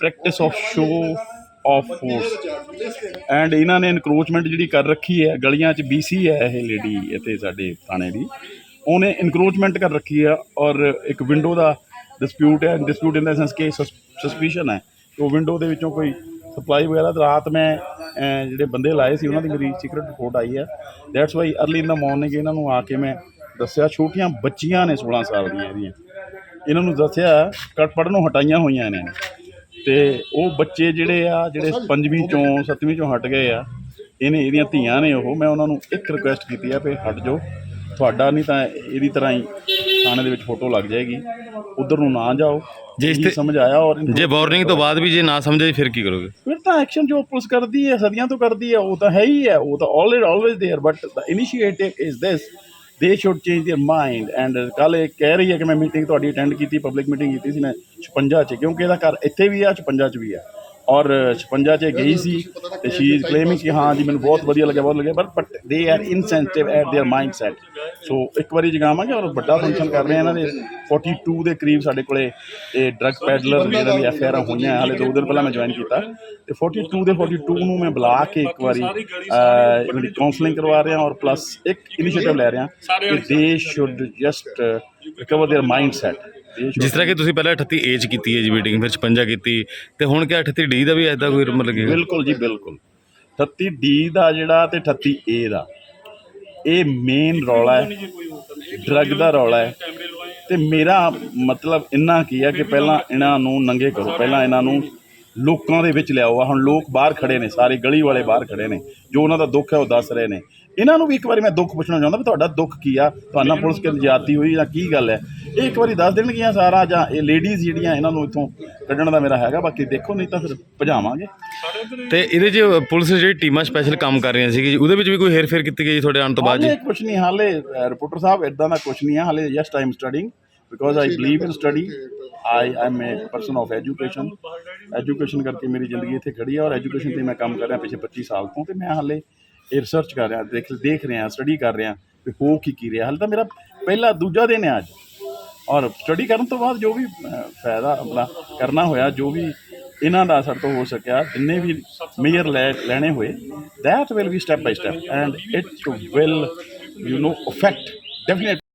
Practice of show of force and ਇਹਨਾਂ ਨੇ encroachment ਜਿਹੜੀ ਕਰ ਰੱਖੀ ਹੈ, ਗਲੀਆਂ 'ਚ ਬੀਸੀ ਹੈ ਇਹ ਲੇਡੀ ਇੱਥੇ ਸਾਡੇ ਥਾਣੇ ਦੀ। ਉਹਨੇ ਇਨਕਰੋਚਮੈਂਟ ਕਰ ਰੱਖੀ ਹੈ ਔਰ ਇੱਕ ਵਿੰਡੋ ਦਾ ਡਿਸਪਿਊਟ ਹੈ ਡਿਸਪਿਊਟ ਇਨ ਦਾ ਸੈਂਸ ਕਿ ਸਸਪੀਸ਼ਨ ਹੈ। ਕਿ ਉਹ ਵਿੰਡੋ ਦੇ ਵਿੱਚੋਂ ਕੋਈ ਸਪਲਾਈ ਵਗੈਰਾ ਤਾਂ ਰਾਤ ਮੈਂ ਜਿਹੜੇ ਬੰਦੇ ਲਾਏ ਸੀ, ਉਹਨਾਂ ਦੀ ਮੇਰੀ ਸੀਕ੍ਰੀਟ ਰਿਪੋਰਟ ਆਈ ਹੈ। That's why early in the morning ਇਹਨਾਂ ਨੂੰ ਆ ਕੇ ਮੈਂ ਦੱਸਿਆ, ਛੋਟੀਆਂ ਬੱਚੀਆਂ ਨੇ 16 ਸਾਲ ਦੀਆਂ ਇਹਦੀਆਂ। ਇਹਨਾਂ ਨੂੰ ਦੱਸਿਆ ਕੱਟ ਪੜਨੋਂ ਹਟਾਈਆਂ ਹੋਈਆਂ ਇਹਨਾਂ ਨੇ। ਤੇ ਉਹ ਬੱਚੇ ਜਿਹੜੇ ਆ ਜਿਹੜੇ ਪੰਜਵੀਂ ਚੋਂ ਸੱਤਵੀਂ ਚੋਂ ਹਟ ਗਏ ਆ ਇਹਨੇ ਇਹਦੀਆਂ ਧੀਆਂ ਨੇ ਉਹ ਮੈਂ ਉਹਨਾਂ ਨੂੰ ਇੱਕ ਰਿਕੁਐਸਟ ਕੀਤੀ ਆ ਵੀ ਹਟ ਜਾਓ ਤੁਹਾਡਾ ਨਹੀਂ ਤਾਂ ਇਹਦੀ ਤਰ੍ਹਾਂ ਹੀ ਥਾਣੇ ਦੇ ਵਿੱਚ ਫੋਟੋ ਲੱਗ ਜਾਏਗੀ ਉਧਰ ਨੂੰ ਨਾ ਜਾਓ ਜੇ ਇਸ ਇਹੀ ਤੇ- ਸਮਝ ਆਇਆ ਔਰ ਜੇ ਵਾਰਨਿੰਗ ਤੋਂ ਬਾਅਦ ਵੀ ਜੇ ਨਾ ਸਮਝੇ ਫਿਰ ਕੀ ਕਰੋਗੇ ਫਿਰ ਤਾਂ ਐਕਸ਼ਨ ਜੋ ਪੁਲਿਸ ਕਰਦੀ ਹੈ ਸਦੀਆਂ ਤੋਂ ਕਰਦੀ ਹੈ ਉਹ ਤਾਂ ਹੈ ਹੀ ਹੈ ਉਹ ਤਾਂ always always there but the initiative is this they should change their mind and ਕੱਲ ਇਹ ਕਹਿ ਰਹੀ ਹੈ ਕਿ ਮੈਂ ਮੀਟਿੰਗ ਤੁਹਾਡੀ ਅਟੈਂਡ ਕੀਤੀ ਪਬਲਿਕ ਮੀਟਿੰਗ ਕੀਤੀ ਸੀ ਮੈਂ 56 ਚ ਕਿਉਂਕਿ ਇਹਦਾ ਘਰ ਇੱਥੇ ਵੀ ਆ 56 ਚ ਵੀ ਆ ਔਰ 56 ਚ ਗਈ ਸੀ ਤੇ ਸ਼ੀ ਇਜ਼ ਕਲੇਮਿੰਗ ਕਿ ਹਾਂ ਜੀ ਮੈਨੂੰ ਬਹੁਤ ਵਧੀਆ ਲੱਗਿਆ ਬਹੁਤ ਲੱਗਿਆ but but they are insensitive at their mind set so ਇੱਕ ਵਾਰੀ ਜਗਾਵਾਂਗੇ ਔਰ ਵੱਡਾ ਫੰਕਸ਼ਨ ਕਰ ਰਹੇ ਆ ਇਹਨਾਂ ਦੇ 42 ਦੇ ਕਰੀਬ ਸਾਡੇ ਕੋਲੇ ਇਹ ਡਰੱਗ ਪੈਡਲਰ ਜਿਹਨਾਂ ਦੀ ਐਫ ਆਰ ਹੋਈਆਂ ਹਾਲੇ ਦੋ ਦਿਨ ਪਹਿਲਾਂ ਮੈਂ ਜੁਆਇਨ ਕੀਤਾ ਤੇ 42 ਦੇ 42 ਨੂੰ ਮੈਂ ਬੁਲਾ ਕੇ ਇੱਕ ਵਾਰੀ ਅਹ, ਇਹਨਾਂ ਦੀ ਕਾਉਂਸਲਿੰਗ ਕਰਵਾ ਰਿਹਾ ਔਰ ਪਲੱਸ ਇੱਕ ਇਨੀਸ਼ੀਏਟਿਵ ਲੈ ਰਿਹਾ ਕਿ they should just recover their mind set ਜਿਸ ਤਰ੍ਹਾਂ ਕਿ ਤੁਸੀਂ ਪਹਿਲਾਂ 38 ਏਜ ਕੀਤੀ ਹੈ ਜੀ ਮੀਟਿੰਗ ਫਿਰ 56 ਕੀਤੀ, ਤੇ ਹੁਣ ਕਿਆ 38 ਡੀ ਦਾ ਵੀ ਐਦਾਂ ਕੋਈ ਮਤਲਬ ਕਿ ਬਿਲਕੁਲ ਜੀ, ਬਿਲਕੁਲ। 38 ਡੀ ਦਾ ਜਿਹੜਾ ਤੇ 38 ਏ ਦਾ, ਇਹ ਮੇਨ ਰੌਲਾ ਹੈ ਡਰੱਗ ਦਾ ਰੌਲਾ ਹੈ। ਤੇ ਮੇਰਾ ਮਤਲਬ ਇੰਨਾ ਕੀ ਹੈ ਕਿ ਪਹਿਲਾਂ ਇਹਨਾਂ ਨੂੰ ਨੰਗੇ ਕਰੋ, ਪਹਿਲਾਂ ਇਹਨਾਂ ਨੂੰ ਲੋਕਾਂ ਦੇ ਵਿੱਚ ਲਿਆਓ। ਆਹ ਹੁਣ ਲੋਕ ਬਾਹਰ ਖੜੇ ਨੇ ਸਾਰੇ ਗਲੀ ਵਾਲੇ ਬਾਹਰ ਖੜੇ ਨੇ ਜੋ ਉਹਨਾਂ ਦਾ ਦੁੱਖ ਹੈ ਉਹ ਦੱਸ ਰਹੇ ਨੇ। ਇਹਨਾਂ ਨੂੰ ਵੀ ਇੱਕ ਵਾਰੀ ਮੈਂ ਦੁੱਖ ਪੁੱਛਣਾ ਚਾਹੁੰਦਾ ਵੀ ਤੁਹਾਡਾ ਦੁੱਖ ਕੀ ਆ? ਤੁਹਾਨੂੰ ਪੁਲਿਸ ਕਿੰਨੀ ਜਾਤੀ ਹੋਈ ਜਾਂ ਕੀ ਗੱਲ ਹੈ? ਇਹ ਇੱਕ ਵਾਰੀ ਦੱਸ ਦੇਣਗੀਆਂ ਸਾਰਾ ਜਾਂ ਇਹ ਲੇਡੀਜ਼ ਜਿਹੜੀਆਂ ਇਹਨਾਂ ਨੂੰ ਇੱਥੋਂ ਕੱਢਣ ਦਾ ਮੇਰਾ ਹੈਗਾ ਬਾਕੀ ਦੇਖੋ ਨਹੀਂ ਤਾਂ ਫਿਰ ਭਜਾਵਾਂਗੇ। ਤੇ ਇਹਦੇ 'ਚ ਪੁਲਿਸ ਜਿਹੜੀ ਟੀਮਾਂ ਸਪੈਸ਼ਲ ਕੰਮ ਕਰ ਰਹੀਆਂ ਸੀਗੀ ਜੀ ਉਹਦੇ ਵਿੱਚ ਵੀ ਕੋਈ ਹੇਰ ਫੇਰ ਕੀਤੀ ਗਈ ਤੁਹਾਡੇ ਆਉਣ ਤੋਂ ਬਾਅਦ ਜੀ? ਹਾਲੇ ਕੁਝ ਨਹੀਂ ਹਾਲੇ ਰਿਪੋਰਟਰ ਸਾਹਿਬ ਇਦਾਂ ਦਾ ਕੁਝ ਨਹੀਂ ਹੈ ਹਾਲੇ just I am studying because I believe in study I am a person of education education ਕਰਕੇ ਮੇਰੀ ਜ਼ਿੰਦਗੀ ਇੱਥੇ ਖੜੀ ਹੈ ਔਰ ਐਜੂਕੇਸ਼ਨ ਤੇ ਮੈਂ ਕੰਮ ਕਰ ਰਿਹਾ ਪਿਛਲੇ 25 ਸਾਲ ਤੋਂ ਤੇ ਮੈਂ ਹਾਲੇ ਇਹ ਰਿਸਰਚ ਕਰ ਰਿਹਾ, ਦੇਖ ਦੇਖ ਰਿਹਾ ਸਟੱਡੀ ਕਰ ਰਿਹਾ ਕਿ ਹੋ ਕੀ ਕੀ ਰਿਹਾ। ਹਾਲੇ ਤਾਂ ਮੇਰਾ ਪਹਿਲਾ ਦੂਜਾ ਦਿਨ ਹੈ ਅੱਜ। ਔਰ ਸਟੱਡੀ ਕਰਨ ਤੋਂ ਬਾਅਦ ਜੋ ਵੀ ਫਾਇਦਾ ਆਪਣਾ ਕਰਨਾ ਹੋਇਆ, ਜੋ ਵੀ ਇਹਨਾਂ ਦਾ ਅਸਰ ਤੋਂ ਹੋ ਸਕਿਆ, ਜਿੰਨੇ ਵੀ ਮੇਜਰ ਲੈਣੇ ਹੋਏ, that will be step by step and it will, you know, affect definitely